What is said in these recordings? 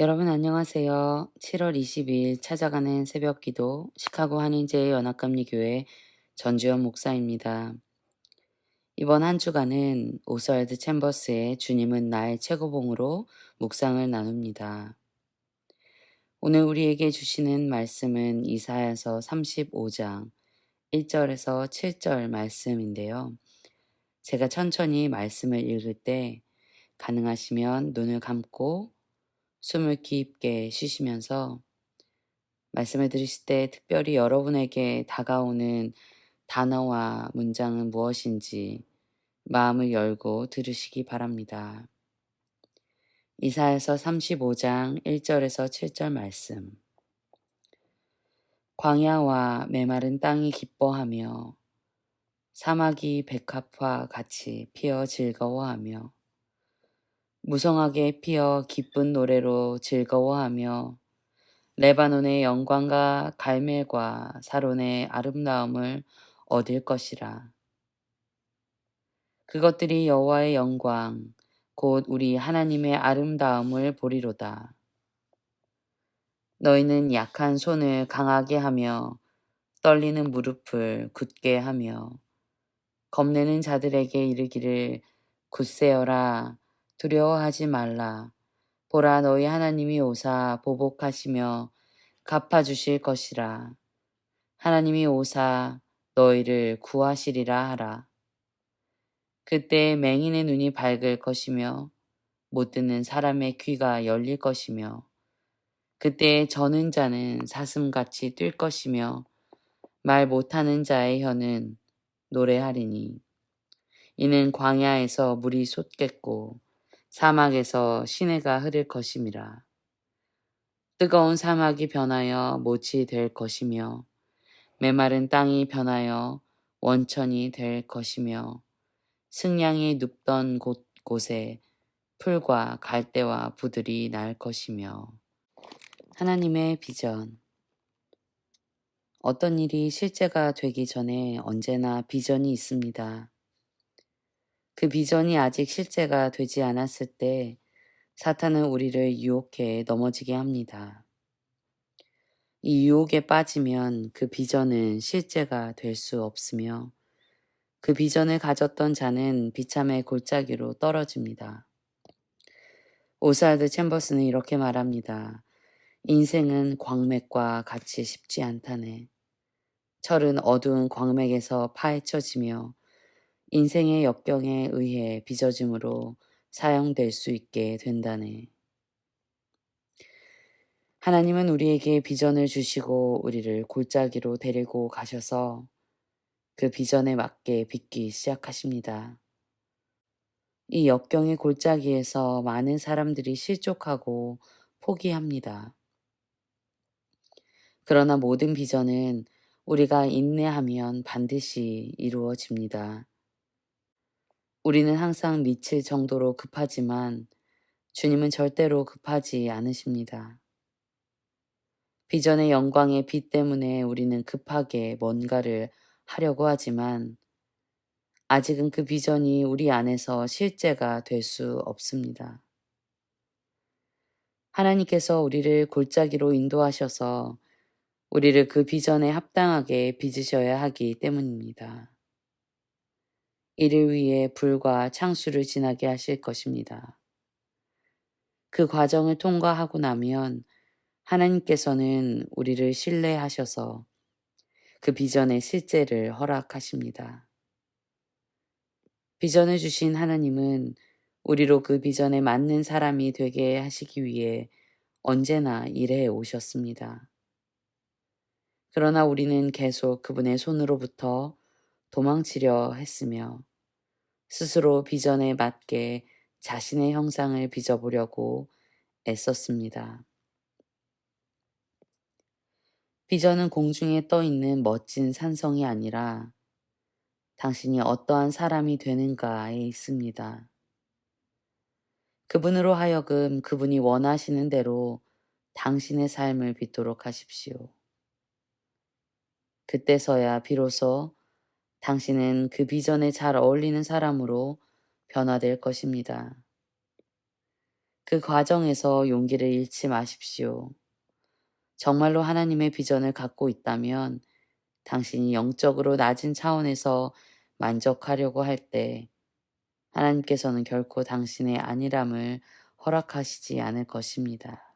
여러분 안녕하세요. 7월 22일 찾아가는 새벽 기도 시카고 한인제의 연합감리교회 전주현 목사입니다. 이번 한 주간은 오스왈드 챔버스의 주님은 나의 최고봉으로 묵상을 나눕니다. 오늘 우리에게 주시는 말씀은 이사야서 35장 1절에서 7절 말씀인데요. 제가 천천히 말씀을 읽을 때 가능하시면 눈을 감고 숨을 깊게 쉬시면서 말씀을 들으실 때 특별히 여러분에게 다가오는 단어와 문장은 무엇인지 마음을 열고 들으시기 바랍니다. 이사에서 35장 1절에서 7절 말씀. 광야와 메마른 땅이 기뻐하며 사막이 백합화 같이 피어 즐거워하며 무성하게 피어 기쁜 노래로 즐거워하며 레바논의 영광과 갈멜과 사론의 아름다움을 얻을 것이라. 그것들이 여호와의 영광, 곧 우리 하나님의 아름다움을 보리로다. 너희는 약한 손을 강하게 하며 떨리는 무릎을 굳게 하며 겁내는 자들에게 이르기를 굳세어라 두려워하지 말라. 보라 너희 하나님이 오사 보복하시며 갚아주실 것이라. 하나님이 오사 너희를 구하시리라 하라. 그때 맹인의 눈이 밝을 것이며 못 듣는 사람의 귀가 열릴 것이며 그때 저는 자는 사슴같이 뛸 것이며 말 못하는 자의 혀는 노래하리니 이는 광야에서 물이 솟겠고 사막에서 시내가 흐를 것임이라. 뜨거운 사막이 변하여 못이 될 것이며 메마른 땅이 변하여 원천이 될 것이며 승냥이 눕던 곳, 곳에 풀과 갈대와 부들이 날 것이며 하나님의 비전 어떤 일이 실제가 되기 전에 언제나 비전이 있습니다. 그 비전이 아직 실제가 되지 않았을 때 사탄은 우리를 유혹해 넘어지게 합니다. 이 유혹에 빠지면 그 비전은 실제가 될 수 없으며 그 비전을 가졌던 자는 비참의 골짜기로 떨어집니다. 오스알드 챔버스는 이렇게 말합니다. 인생은 광맥과 같이 쉽지 않다네. 철은 어두운 광맥에서 파헤쳐지며 인생의 역경에 의해 빚어짐으로 사용될 수 있게 된다네. 하나님은 우리에게 비전을 주시고 우리를 골짜기로 데리고 가셔서 그 비전에 맞게 빚기 시작하십니다. 이 역경의 골짜기에서 많은 사람들이 실족하고 포기합니다. 그러나 모든 비전은 우리가 인내하면 반드시 이루어집니다. 우리는 항상 미칠 정도로 급하지만 주님은 절대로 급하지 않으십니다. 비전의 영광의 빛 때문에 우리는 급하게 뭔가를 하려고 하지만 아직은 그 비전이 우리 안에서 실제가 될 수 없습니다. 하나님께서 우리를 골짜기로 인도하셔서 우리를 그 비전에 합당하게 빚으셔야 하기 때문입니다. 이를 위해 불과 창수를 지나게 하실 것입니다. 그 과정을 통과하고 나면 하나님께서는 우리를 신뢰하셔서 그 비전의 실제를 허락하십니다. 비전을 주신 하나님은 우리로 그 비전에 맞는 사람이 되게 하시기 위해 언제나 일해 오셨습니다. 그러나 우리는 계속 그분의 손으로부터 도망치려 했으며 스스로 비전에 맞게 자신의 형상을 빚어보려고 애썼습니다. 비전은 공중에 떠 있는 멋진 산성이 아니라 당신이 어떠한 사람이 되는가에 있습니다. 그분으로 하여금 그분이 원하시는 대로 당신의 삶을 빚도록 하십시오. 그때서야 비로소 당신은 그 비전에 잘 어울리는 사람으로 변화될 것입니다. 그 과정에서 용기를 잃지 마십시오. 정말로 하나님의 비전을 갖고 있다면 당신이 영적으로 낮은 차원에서 만족하려고 할 때 하나님께서는 결코 당신의 안일함을 허락하시지 않을 것입니다.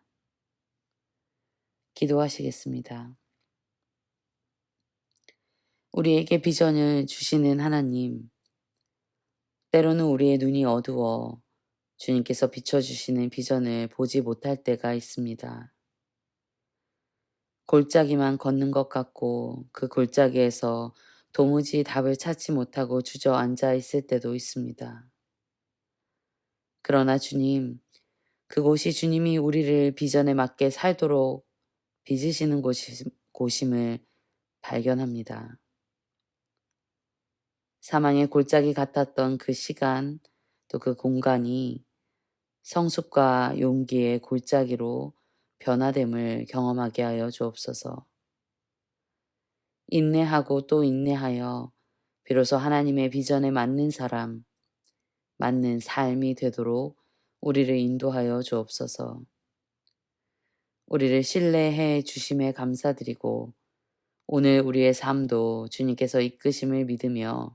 기도하시겠습니다. 우리에게 비전을 주시는 하나님, 때로는 우리의 눈이 어두워 주님께서 비춰주시는 비전을 보지 못할 때가 있습니다. 골짜기만 걷는 것 같고 그 골짜기에서 도무지 답을 찾지 못하고 주저앉아 있을 때도 있습니다. 그러나 주님, 그곳이 주님이 우리를 비전에 맞게 살도록 빚으시는 곳임을 발견합니다. 사망의 골짜기 같았던 그 시간, 또 그 공간이 성숙과 용기의 골짜기로 변화됨을 경험하게 하여 주옵소서. 인내하고 또 인내하여 비로소 하나님의 비전에 맞는 사람, 맞는 삶이 되도록 우리를 인도하여 주옵소서. 우리를 신뢰해 주심에 감사드리고 오늘 우리의 삶도 주님께서 이끄심을 믿으며